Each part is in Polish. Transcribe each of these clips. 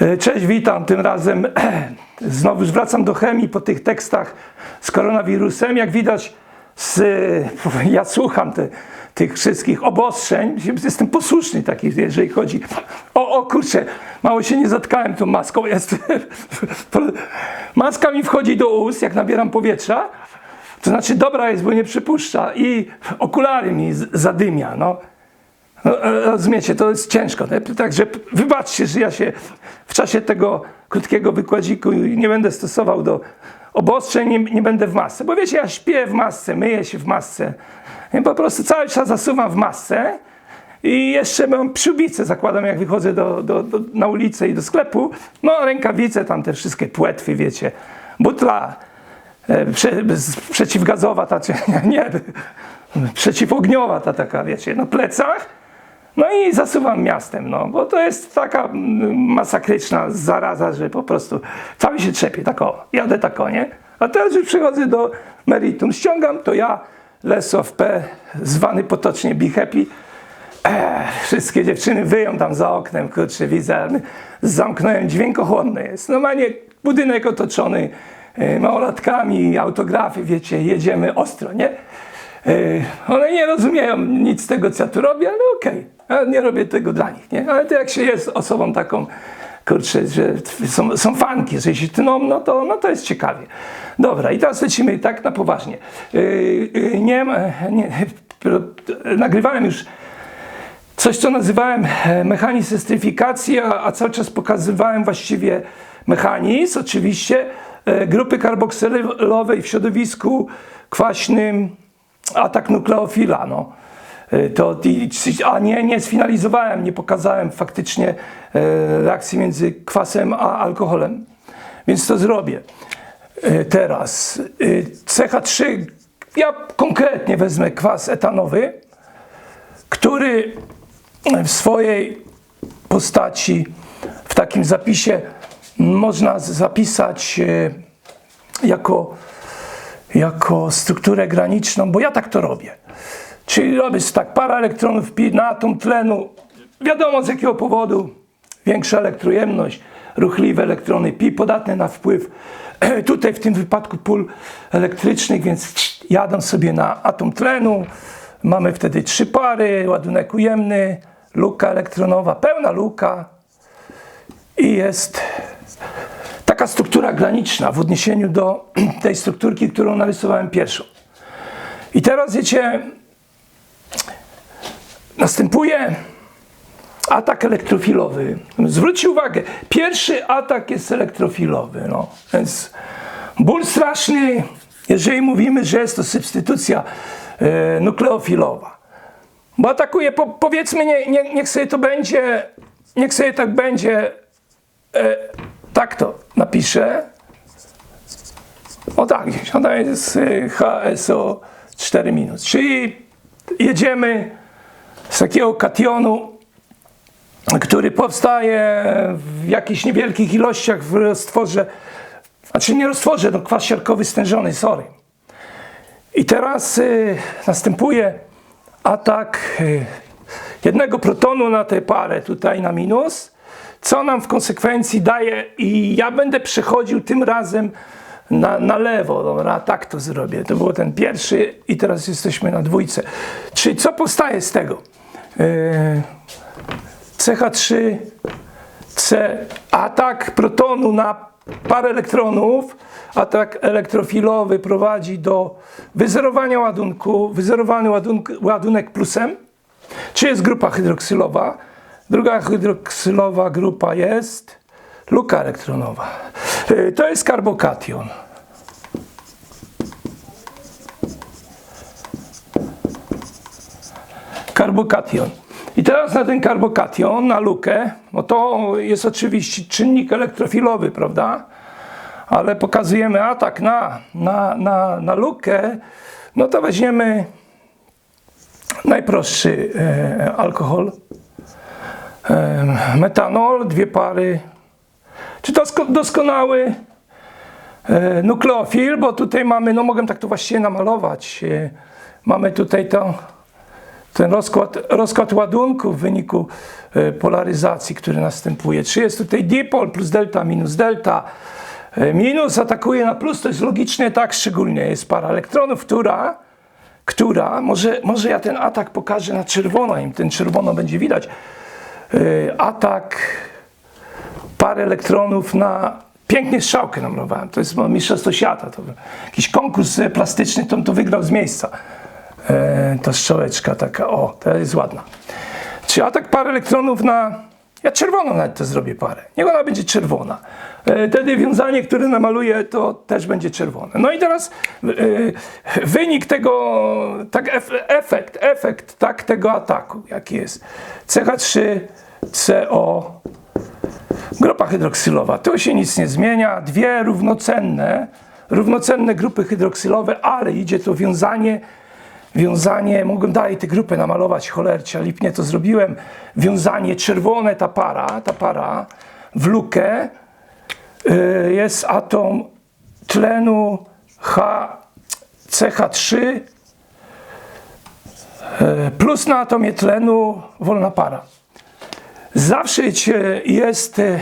E, Cześć, witam. Tym razem znowu wracam do chemii po tych tekstach z koronawirusem. Jak widać, z, ja słucham te, tych wszystkich obostrzeń. Jestem posłuszny taki, jeżeli chodzi. O, o kurczę, mało się nie zatkałem tą maską. Jest, maska mi wchodzi do ust, jak nabieram powietrza. To znaczy dobra jest, bo nie przypuszcza. I okulary mi zadymia. No. Rozumiecie, to jest ciężko. nie? Także wybaczcie, że ja się w czasie tego krótkiego wykładziku nie będę stosował do obostrzeń, nie, nie będę w masce. Bo wiecie, ja śpię w masce, myję się w masce. Ja po prostu cały czas zasuwam w masce i jeszcze mam przyłbicę, zakładam jak wychodzę do, do, do, na ulicę i do sklepu. No rękawice, tam te wszystkie płetwy, wiecie. Butla e, prze, przeciwgazowa, ta, czy, nie, przeciwogniowa ta taka, wiecie, na plecach. No i zasuwam miastem, no, bo to jest taka mm, masakryczna zaraza, że po prostu cały się trzepie, tak o, jadę tak o, nie? A teraz już przychodzę do meritum, ściągam, to ja, Lesow P, zwany potocznie Be Happy, wszystkie dziewczyny wyją tam za oknem, kurczę, widzę, zamknąłem, dźwiękochłonny jest. Normalnie budynek otoczony e, małolatkami, autografy, wiecie, jedziemy ostro, nie? E, One nie rozumieją nic z tego, co ja tu robię, ale okej, ja nie robię tego dla nich, nie? Ale to jak się jest osobą taką, kurczę, że są, są fanki, że się tną, no to, no to jest ciekawie. Dobra, i teraz lecimy tak na poważnie. E, e, Nie, nie, nagrywałem już coś, co nazywałem e, mechanizm estryfikacji, a, a cały czas pokazywałem właściwie mechanizm, oczywiście, e, grupy karboksylowej w środowisku kwaśnym, atak nukleofila. No. E, To, a nie, nie sfinalizowałem, nie pokazałem faktycznie e, reakcji między kwasem a alkoholem, więc to zrobię. E, Teraz e, CH3, ja konkretnie wezmę kwas etanowy, który w swojej postaci, w takim zapisie można zapisać jako, jako strukturę graniczną, bo ja tak to robię. Czyli robię tak, para elektronów pi na atom tlenu, wiadomo z jakiego powodu, większa elektrojemność, ruchliwe elektrony pi, podatne na wpływ. Tutaj w tym wypadku pól elektrycznych, więc jadą sobie na atom tlenu, mamy wtedy trzy pary, ładunek ujemny, luka elektronowa, pełna luka. I jest taka struktura graniczna w odniesieniu do tej strukturki, którą narysowałem pierwszą. I teraz wiecie, następuje atak elektrofilowy. Zwróćcie uwagę, pierwszy atak jest elektrofilowy. No. Więc ból straszny, jeżeli mówimy, że jest to substytucja e, nukleofilowa. Bo atakuje, po, powiedzmy, nie, nie, niech sobie to będzie, niech sobie tak będzie, e, tak to napiszę. O tak, gdzieś, ona jest e, HSO 4 minus. Czyli jedziemy z takiego kationu, który powstaje w jakichś niewielkich ilościach w roztworze, znaczy nie roztworze, no kwas siarkowy stężony, sorry. I teraz y, następuje atak y, jednego protonu na tę parę tutaj na minus, co nam w konsekwencji daje i ja będę przechodził tym razem na, na lewo, dobra, tak to zrobię. To był ten pierwszy i teraz jesteśmy na dwójce. Czyli co powstaje z tego? Y, CH3, C, atak protonu na parę elektronów, atak elektrofilowy prowadzi do wyzerowania ładunku, wyzerowany ładunk, ładunek plusem, czy jest grupa hydroksylowa. Druga hydroksylowa grupa jest luka elektronowa. Y, To jest karbokation. Karbokation. I teraz na ten karbokation, na lukę, no to jest oczywiście czynnik elektrofilowy, prawda? Ale pokazujemy atak na, na, na, na lukę, no to weźmiemy najprostszy e, alkohol, e, metanol, dwie pary, czy to sko- doskonały e, nukleofil, bo tutaj mamy, no mogę tak to właściwie namalować, e, mamy tutaj to ten rozkład, rozkład ładunku w wyniku e, polaryzacji, który następuje. Czy jest tutaj dipol plus delta minus delta. E, Minus atakuje na plus, to jest logicznie tak, szczególnie jest para elektronów, która, która może, może ja ten atak pokażę na czerwono, im ten czerwono będzie widać. E, Atak parę elektronów na pięknie strzałkę namalowałem. To jest mistrzostwo świata. To jakiś konkurs plastyczny, to, to wygrał z miejsca. E, ta strzałeczka taka, o, to jest ładna. Czy atak parę elektronów na... Ja czerwoną nawet to zrobię parę. Niech ona będzie czerwona. E, wtedy wiązanie, które namaluję, to też będzie czerwone. No i teraz e, wynik tego, tak ef, efekt, efekt tak tego ataku, jaki jest. CH3CO Grupa hydroksylowa, tu się nic nie zmienia. Dwie równocenne, równocenne grupy hydroksylowe, ale idzie to wiązanie, wiązanie, mogłem dalej tę grupę namalować, cholercia, lipnie to zrobiłem. Wiązanie czerwone, ta para, ta para w lukę y, jest atom tlenu H, CH3 y, plus na atomie tlenu wolna para zawsze jest, e,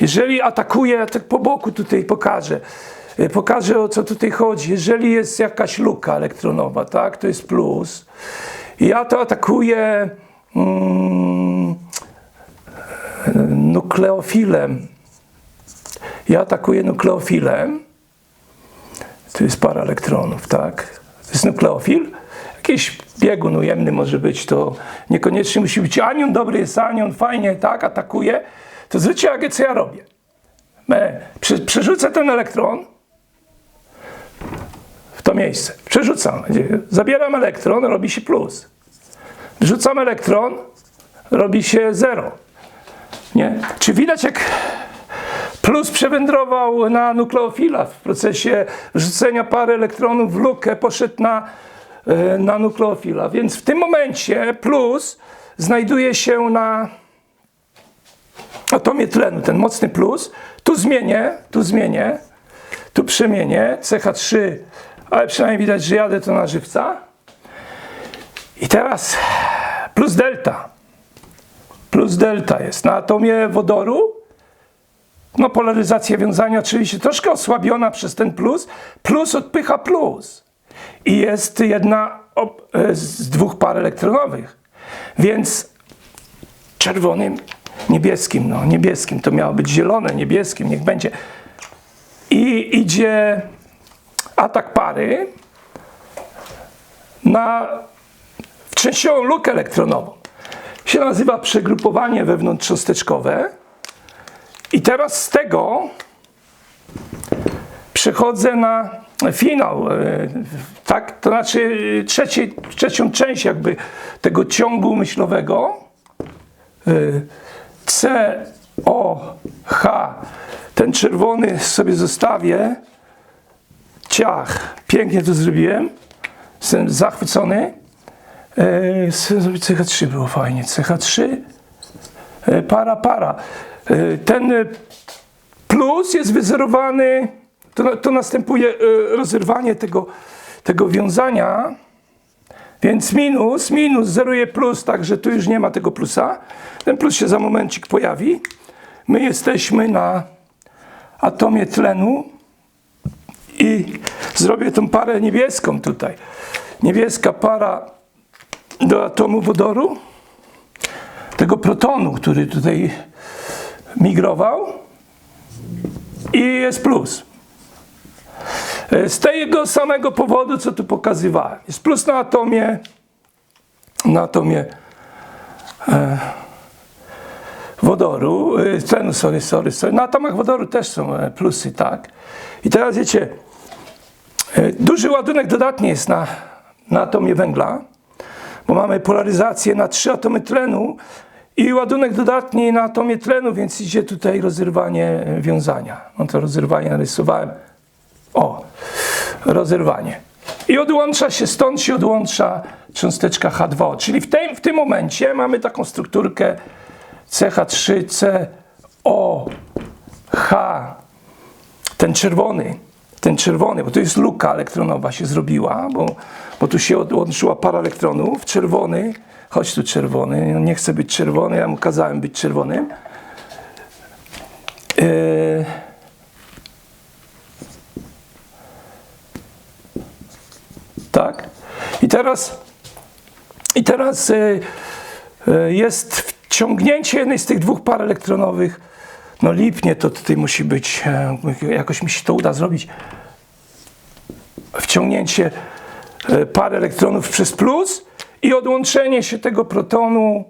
jeżeli atakuje, tak po boku tutaj pokażę, pokażę o co tutaj chodzi. Jeżeli jest jakaś luka elektronowa, tak, to jest plus. Ja to atakuję mm, nukleofilem. Ja atakuję nukleofilem. Tu jest para elektronów, tak? To jest nukleofil. Jakiś biegun ujemny może być, to niekoniecznie musi być anion, dobry jest anion, fajnie, tak, atakuje. To zwróćcie uwagę, co ja robię. Przerzucę ten elektron miejsce. Przerzucam. Zabieram elektron, robi się plus. Wrzucam elektron, robi się zero. Nie? Czy widać, jak plus przewędrował na nukleofila w procesie wrzucenia pary elektronów w lukę, poszedł na e, na nukleofila. Więc w tym momencie plus znajduje się na atomie tlenu, ten mocny plus. Tu zmienię, tu zmienię, tu przemienię CH3, ale przynajmniej widać, że jadę to na żywca. I teraz plus delta. Plus delta jest na atomie wodoru. No polaryzacja wiązania oczywiście troszkę osłabiona przez ten plus. Plus odpycha plus i jest jedna e, z dwóch par elektronowych. Więc czerwonym, niebieskim, no niebieskim, to miało być zielone, niebieskim, niech będzie. I idzie atak pary na w częściową lukę elektronową. Się nazywa przegrupowanie wewnątrzcząsteczkowe. I teraz z tego przechodzę na finał, e, tak, to znaczy trzeci, trzecią część jakby tego ciągu myślowego. E, C, O, H, ten czerwony sobie zostawię. Ciach, pięknie to zrobiłem. Jestem zachwycony. E, zrobić CH3, było fajnie. CH3, e, para, para. E, Ten e, plus jest wyzerowany, to, to następuje rozerwanie tego, tego wiązania, więc minus, minus zeruje plus, także tu już nie ma tego plusa. Ten plus się za momencik pojawi. My jesteśmy na atomie tlenu i zrobię tą parę niebieską tutaj. Niebieska para do atomu wodoru, tego protonu, który tutaj migrował i jest plus. E, Z tego samego powodu, co tu pokazywałem. Jest plus na atomie, na atomie e, wodoru, tlenu, sorry, sorry, sorry. Na atomach wodoru też są e, plusy, tak. I teraz wiecie, e, duży ładunek dodatni jest na, na atomie węgla, bo mamy polaryzację na trzy atomy tlenu i ładunek dodatni na atomie tlenu, więc idzie tutaj rozerwanie e, wiązania. No to rozerwanie narysowałem. O, rozerwanie. I odłącza się, stąd się odłącza cząsteczka H2O. Czyli w, tej, w tym momencie mamy taką strukturkę CH3COH, ten czerwony, ten czerwony, bo to jest luka elektronowa się zrobiła, bo, bo tu się odłączyła para elektronów, czerwony, chodź tu czerwony, no nie chcę być czerwony, ja mu kazałem być czerwonym. Yy, tak. I teraz, i teraz y, y, jest wciągnięcie jednej z tych dwóch par elektronowych. No lipnie to tutaj musi być, e, jakoś mi się to uda zrobić. Wciągnięcie e, par elektronów przez plus i odłączenie się tego protonu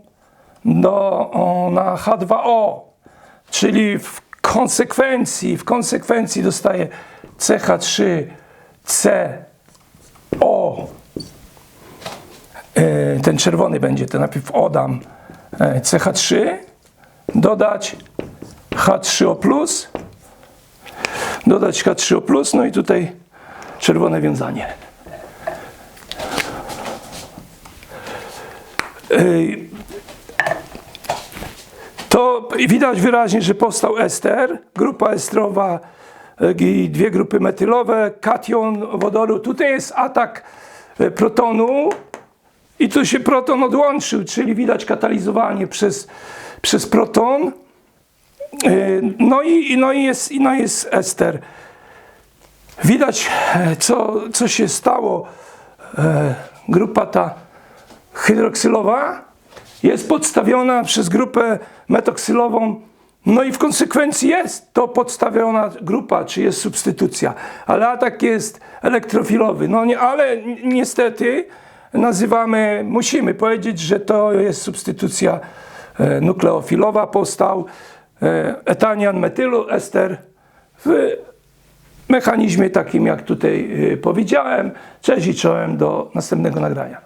do, na H2O. Czyli w konsekwencji, w konsekwencji dostaje CH3CO. E, Ten czerwony będzie, to najpierw odam CH3, dodać H3O+, dodać H3O+, no i tutaj czerwone wiązanie. To widać wyraźnie, że powstał ester, grupa estrowa e, i dwie grupy metylowe, kation wodoru. Tutaj jest atak e, protonu i tu się proton odłączył, czyli widać katalizowanie przez, przez proton. E, No i, no, i jest, no jest ester. Widać, e, co, co się stało. E, Grupa ta hydroksylowa jest podstawiona przez grupę metoksylową. No i w konsekwencji jest to podstawiona grupa, czy jest substytucja. Ale atak jest elektrofilowy. No nie, ale ni- niestety nazywamy, musimy powiedzieć, że to jest substytucja e, nukleofilowa. Powstał e, etanian metylu ester w mechanizmie takim, jak tutaj y, powiedziałem. Cześć i czołem do następnego nagrania.